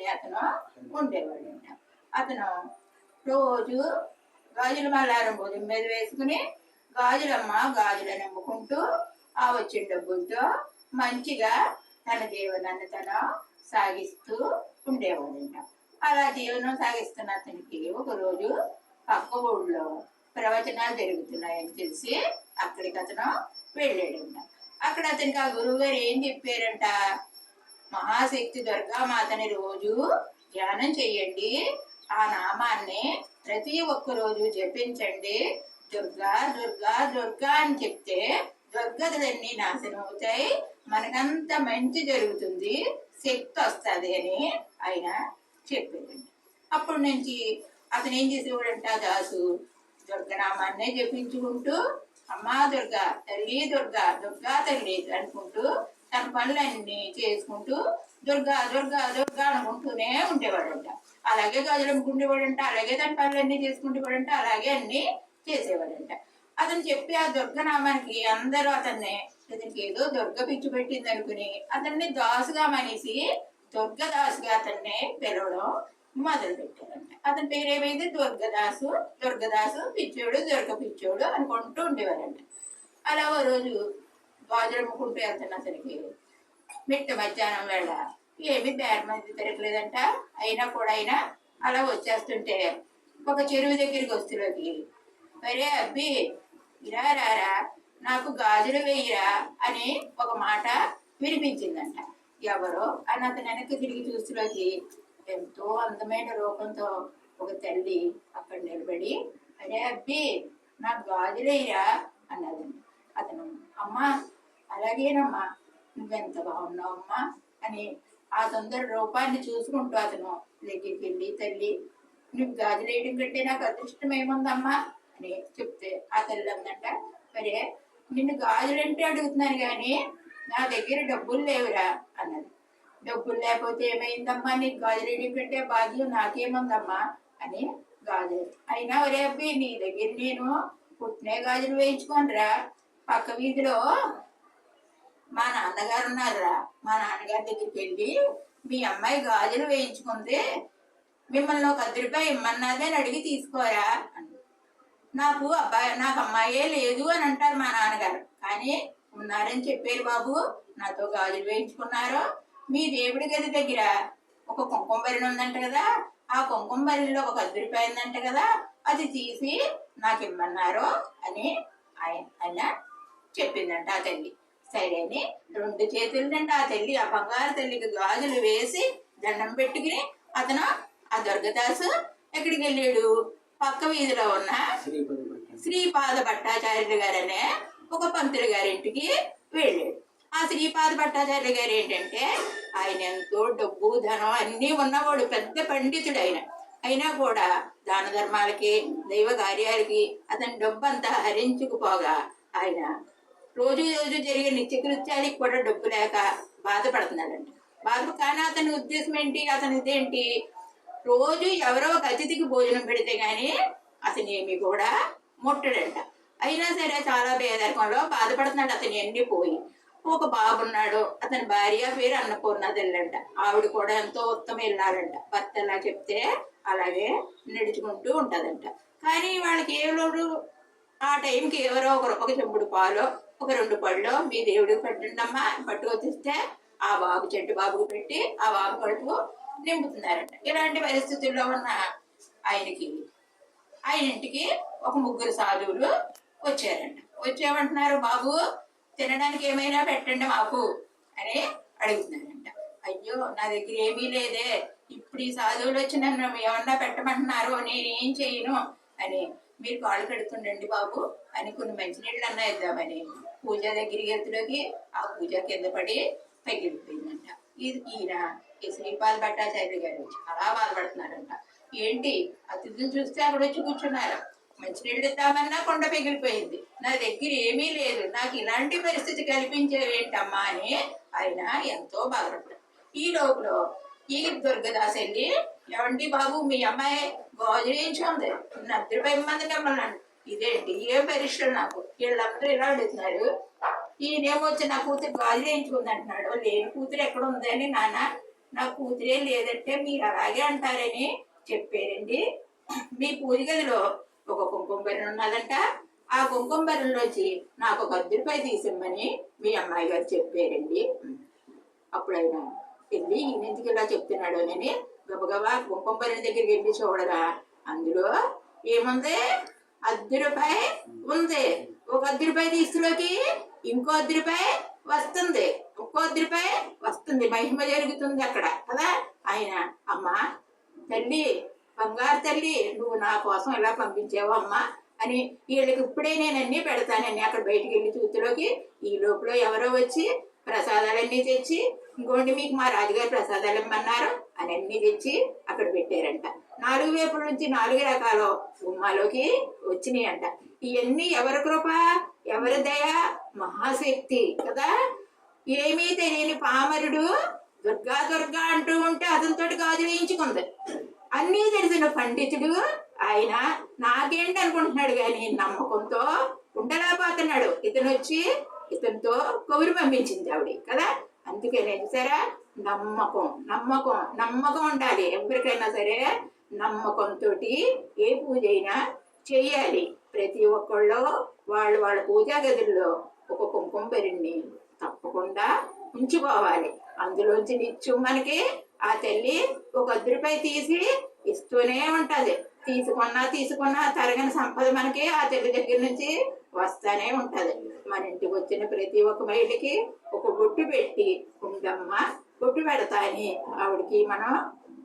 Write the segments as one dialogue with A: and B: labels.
A: అనే అతను ఉండేవాడు అతను రోజు గాజుల మల్లారం భుజం మీద వేసుకుని గాజులమ్మ గాజులు నమ్ముకుంటూ ఆ వచ్చిన డబ్బులతో మంచిగా తన జీవనాన్ని తను సాగిస్తూ ఉండేవాడంట అలా జీవనం సాగిస్తున్న అతనికి ఒకరోజు పక్క ఊళ్ళో ప్రవచనాలు జరుగుతున్నాయని తెలిసి అక్కడికి అతను వెళ్ళాడంట అక్కడ అతనికి ఆ గురువు గారు ఏం చెప్పారంట? మహాశక్తి దుర్గామాతని రోజు ధ్యానం చెయ్యండి ఆ నామాన్ని ప్రతి ఒక్క రోజు జపించండి. దుర్గా దుర్గా దుర్గా అని చెప్తే దుర్గదులన్నీ నాశనం అవుతాయి. మనకంత మంచి జరుగుతుంది. శక్తి వస్తుంది అని ఆయన చెప్పాడండి అప్పటి నుంచి అతను ఏం చేసేవాడంట? దాసు దుర్గనామాన్నే జపించుకుంటూ అమ్మా దుర్గా తల్లి దుర్గా దుర్గా తల్లి అనుకుంటూ తన పనులన్నీ చేసుకుంటూ దుర్గా దుర్గా దుర్గా అనుకుంటూనే ఉండేవాడంట. అలాగే గజలమ్ముకుండేవాడంట అలాగే తన పనులన్నీ చేసుకుంటేవాడంట అలాగే అన్ని చేసేవాడంట. అతను చెప్పి ఆ దుర్గనామానికి అందరూ అతన్ని అతనికి ఏదో దుర్గ పిచ్చి పెట్టింది అనుకుని అతన్ని దాసుగా మనేసి దుర్గదాసుగా అతన్ని పిలవడం మొదలు పెట్టారంట అతని పేరేమైంది? దుర్గదాసు దుర్గదాసు పిచ్చోడు దుర్గ పిచ్చోడు అనుకుంటూ ఉండేవారంట. అలా ఓ రోజు గాజులు అమ్ముకుంటూ వెళ్తున్న అతనికి మిట్ట మధ్యాహ్నం వేళ. ఏమీ బేర మంది తిరగలేదంట అయినా కూడా అయినా అలా వచ్చేస్తుంటే ఒక చెరువు దగ్గరికి వస్తులోకి మరే అబ్బి ఇరా రారా నాకు గాజులు వేయిరా అని ఒక మాట వినిపించిందంట. ఎవరో అని అతను వెనక్కి తిరిగి చూస్తులోకి ఎంతో అందమైన రూపంతో ఒక తల్లి అక్కడ నిలబడి అరే అబ్బి నాకు గాజులేయరా అన్నదండి అతను అమ్మ అలాగేనమ్మా. నువ్వెంత బాగున్నావు అమ్మా అని ఆ సుందర రూపాన్ని చూసుకుంటూ అతను దగ్గరికి వెళ్ళి తల్లి నువ్వు గాజులు వేయడం కంటే నాకు అదృష్టం ఏముందమ్మా? అని చెప్తే ఆ తల్లి అందంట మరే నిన్ను గాజులంటే అడుగుతున్నాను కానీ నా దగ్గర డబ్బులు లేవురా అన్నది. డబ్బులు లేకపోతే ఏమైందమ్మా? నీకు గాజులు వేయడం కంటే బాధ్యం నాకేముందమ్మా? అని గాజులు అయినా ఒరే అబ్బి నీ దగ్గర నేను పుట్టినే గాజులు వేయించుకోనరా. పక్క వీధిలో మా నాన్నగారు ఉన్నారా మా నాన్నగారి దగ్గరికి వెళ్ళి మీ అమ్మాయి గాజులు వేయించుకుంది మిమ్మల్ని ఒక రూపాయి రూపాయలు ఇమ్మన్నదే అని అడిగి తీసుకోరా నాకు అబ్బాయి నాకు అమ్మాయే లేదు అని అంటారు మా నాన్నగారు. కానీ ఉన్నారని చెప్పారు బాబు. నాతో గాజులు వేయించుకున్నారు. మీ దేవుడి గది దగ్గర ఒక కుంకుమ బరిని ఉందంట కదా. ఆ కుంకుమ బరిలో ఒక పది రూపాయలు ఉందంట కదా. అది తీసి నాకు ఇమ్మన్నారు అని ఆయన ఆయన చెప్పిందంట ఆ తల్లి. సరే అని రెండు చేతులు నిండా ఆ తల్లి ఆ బంగారు తల్లికి గాజులు వేసి దండం పెట్టుకుని అతను ఆ దుర్గదాసు ఎక్కడికి వెళ్ళాడు? పక్క వీధిలో ఉన్న శ్రీపాద భట్టాచార్యులు గారనే ఒక పంతులు గారింటికి వెళ్ళాడు. ఆ శ్రీపాద భట్టాచార్య గారు ఏంటంటే ఆయన ఎంతో డబ్బు ధనం అన్నీ ఉన్నవాడు పెద్ద పండితుడు ఆయన. అయినా కూడా దాన ధర్మాలకి దైవ కార్యాలకి అతని డబ్బు అంతా హరించుకుపోగా ఆయన రోజు రోజు జరిగే నిత్యకృత్యానికి కూడా డబ్బు లేక బాధపడుతున్నాడంట. బాధ కానీ అతని ఉద్దేశం ఏంటి? అతని ఇదేంటి రోజు ఎవరో ఒక అతిథికి భోజనం పెడితే కానీ అతను ఏమి కూడా ముట్టడంట. అయినా సరే చాలా పేదరికంలో బాధపడుతున్నాడు అతను ఎన్ని పోయి. ఒక బాబున్నాడు అతని భార్య పేరు అన్నపూర్ణ తెల్లంట ఆవిడ కూడా ఎంతో ఉత్తమ వెళ్ళాలంట భర్త ఎలా చెప్తే అలాగే నడుచుకుంటూ ఉంటుందంట. కానీ వాళ్ళకి ఏ లోడు? ఆ టైంకి ఎవరో ఒకరు ఒక చెంబుడు పాలో ఒక రెండు పళ్ళు మీ దేవుడికి పెట్టండమ్మా అని పట్టుకొచ్చిస్తే ఆ బాబు చెట్టు బాబుకు పెట్టి ఆ బాబు కడుపు నింపుతున్నారంట. ఇలాంటి పరిస్థితుల్లో ఉన్న ఆయనకి ఆయన ఇంటికి ఒక ముగ్గురు సాధువులు వచ్చారంట. వచ్చేమంటున్నారు బాబు తినడానికి ఏమైనా పెట్టండి మాకు అని అడుగుతున్నారంట. అయ్యో నా దగ్గర ఏమీ లేదే. ఇప్పుడు ఈ సాధువులు వచ్చి నన్ను ఏమన్నా పెట్టమంటున్నారు నేనేం చేయను అని మీరు కాళ్ళు కడుతుండండి బాబు అని కొన్ని మంచినీళ్ళు అన్నా ఇద్దామని పూజ దగ్గరికి ఎత్తులోకి ఆ పూజ కింద పడి పగిలిపోయిందంట ఇది ఈయన ఈ శ్రీపాల్ భట్టాచార్య గారు చాలా బాధపడుతున్నారంట. ఏంటి? అతిథులు చూస్తే అక్కడ వచ్చి కూర్చున్నారు. మంచినీళ్ళు ఇద్దామన్నా కొండ పెగిలిపోయింది. నా దగ్గర ఏమీ లేదు. నాకు ఇలాంటి పరిస్థితి కల్పించేవేంటమ్మా అని ఆయన ఎంతో బాధపడ్డారు. ఈ లోపల ఈ దుర్గదాస్ వెళ్ళి ఏమండి బాబు మీ అమ్మాయి గాజు వేయించుకుంది నద్దరిపై మంది మిమ్మల్ని ఇదేంటి ఏం పరీక్షలు నాకు? వీళ్ళందరూ ఇలా అడుగుతున్నారు. ఈయనేమొచ్చి నా కూతురు గాజు వేయించుకుంది అంటున్నాడు లేని కూతురు ఎక్కడ ఉందని నాన్న నా కూతురే లేదంటే మీరు అలాగే అంటారని చెప్పారండి. మీ పూజ గదిలో ఒక కుంకుమ బెర్రె ఉన్నదంట. ఆ కుంకుమ బెర్రెలోంచి నాకు ఒక అద్దె రూపాయి తీసిమ్మని మీ అమ్మాయి గారు చెప్పారండి. అప్పుడైనా వెళ్ళి ఈయన ఎందుకు ఇలా చెప్తున్నాడు అని గబగబా కుంకుమ బెర్రె దగ్గరికి వెళ్ళి చూడగా అందులో ఏముంది? అద్దె రూపాయి ఉంది. ఒక అద్దె రూపాయి తీసులోకి ఇంకో అద్దె రూపాయి వస్తుంది. ఇంకో అద్దె రూపాయి వస్తుంది. మహిమ జరుగుతుంది అక్కడ కదా? ఆయన అమ్మా తల్లి బంగారు తల్లి నువ్వు నా కోసం ఇలా పంపించావు అమ్మా అని వీళ్ళకి ఇప్పుడే నేను అన్నీ పెడతానని అక్కడ బయటికి వెళ్ళి చూతులోకి ఈ లోపల ఎవరో వచ్చి ప్రసాదాలన్నీ తెచ్చి ఇంకోటి మీకు మా రాజుగారు ప్రసాదాలు ఇమ్మన్నారు అని అన్నీ తెచ్చి అక్కడ పెట్టారంట. నాలుగు వైపుల నుంచి నాలుగు రకాల గుమ్మాలోకి వచ్చినాయంట. ఇవన్నీ ఎవరి కృప? ఎవరి దయ? మహాశక్తి కదా? ఏమీ తెలియని పామరుడు దుర్గా దుర్గా అంటూ ఉంటే అతనితో గాజు వేయించుకుంది. అన్నీ తెలిసిన పండితుడు ఆయన నాకేంటి అనుకుంటున్నాడు కానీ నమ్మకంతో ఉండలేకపోతున్నాడు. ఇతను వచ్చి ఇతనితో కౌరు పంపించింది ఆవిడ కదా? అందుకనే సరే నమ్మకం నమ్మకం నమ్మకం ఉండాలి. ఎవరికైనా సరే నమ్మకంతో ఏ పూజ అయినా చేయాలి. ప్రతి ఒక్కళ్ళు వాళ్ళు వాళ్ళ పూజా గదుల్లో ఒక కుంకుమ బెరిని తప్పకుండా ఉంచుకోవాలి. అందులోంచి నిత్యం మనకి ఆ తల్లి ఒక అద్దరిపై తీసి ఇస్తూనే ఉంటది. తీసుకున్నా తీసుకున్నా తరగని సంపద మనకి ఆ తల్లి దగ్గర నుంచి వస్తానే ఉంటది. మన ఇంటికి వచ్చిన ప్రతి ఒక్క మహిళకి ఒక బొట్టు పెట్టి ఉండమ్మ బొట్టు పెడతా అని ఆవిడకి మనం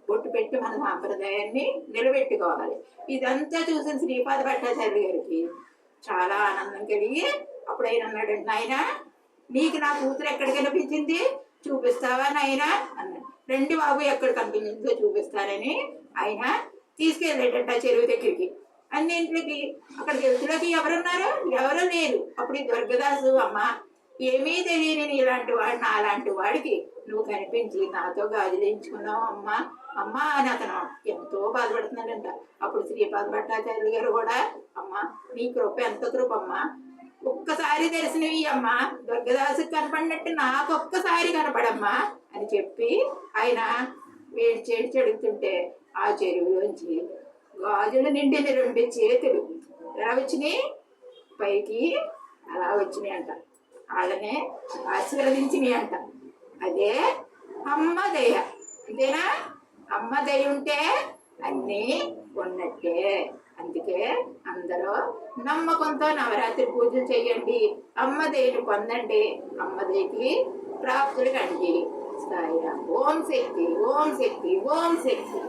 A: బొట్టు పెట్టి మన సాంప్రదాయాన్ని నిలబెట్టుకోవాలి. ఇదంతా చూసిన శ్రీపాద భట్టాచార్య గారికి చాలా ఆనందం కలిగి అప్పుడు ఆయన అన్నాడు నాయన నీకు నా కూతురు ఎక్కడ కనిపించింది? చూపిస్తావా నాయన? అన్నాడు. రండి బాబు ఎక్కడ కనిపించిందో చూపిస్తానని ఆయన తీసుకెళ్ళాడట ఆ చెరువు దగ్గరికి. అన్నింటికి అక్కడ గెలుతులోకి ఎవరున్నారు? ఎవరు లేరు. అప్పుడు ఈ దుర్గదాసు అమ్మ. ఏమీ తెలియని ఇలాంటి వాడు నా అలాంటి వాడికి నువ్వు కనిపించి నాతో గాజులు ఎంచుకున్నావు అమ్మ. అమ్మ అని అతను ఎంతో బాధపడుతున్నాడంట అప్పుడు శ్రీపాద భట్టాచార్యులు గారు కూడా అమ్మ నీ కృప ఎంత కృప అమ్మా ఒక్కసారి దర్శనవి అమ్మ దుర్గదాసు కనపడినట్టు నాకు ఒక్కసారి కనపడమ్మా అని చెప్పి ఆయన వేడి చేడి అడుగుతుంటే ఆ చెరువులోంచి గాజులు నిండిన రెండు చేతులు ఎలా వచ్చినాయి పైకి అలా వచ్చినాయి అంట వాళ్ళనే ఆశీర్వదించినాయి అంట అదే అమ్మ దయ. అంతేనా? అమ్మ ఉంటే అన్నీ ఉన్నట్టే. అందుకే అందరూ నమ్మకంతో నవరాత్రి పూజలు చేయండి. అమ్మ దయని పొందండి. అమ్మ దయకి ప్రాప్తులు కండి. సాయిరామ్. ఓం శక్తి ఓం శక్తి ఓం శక్తి.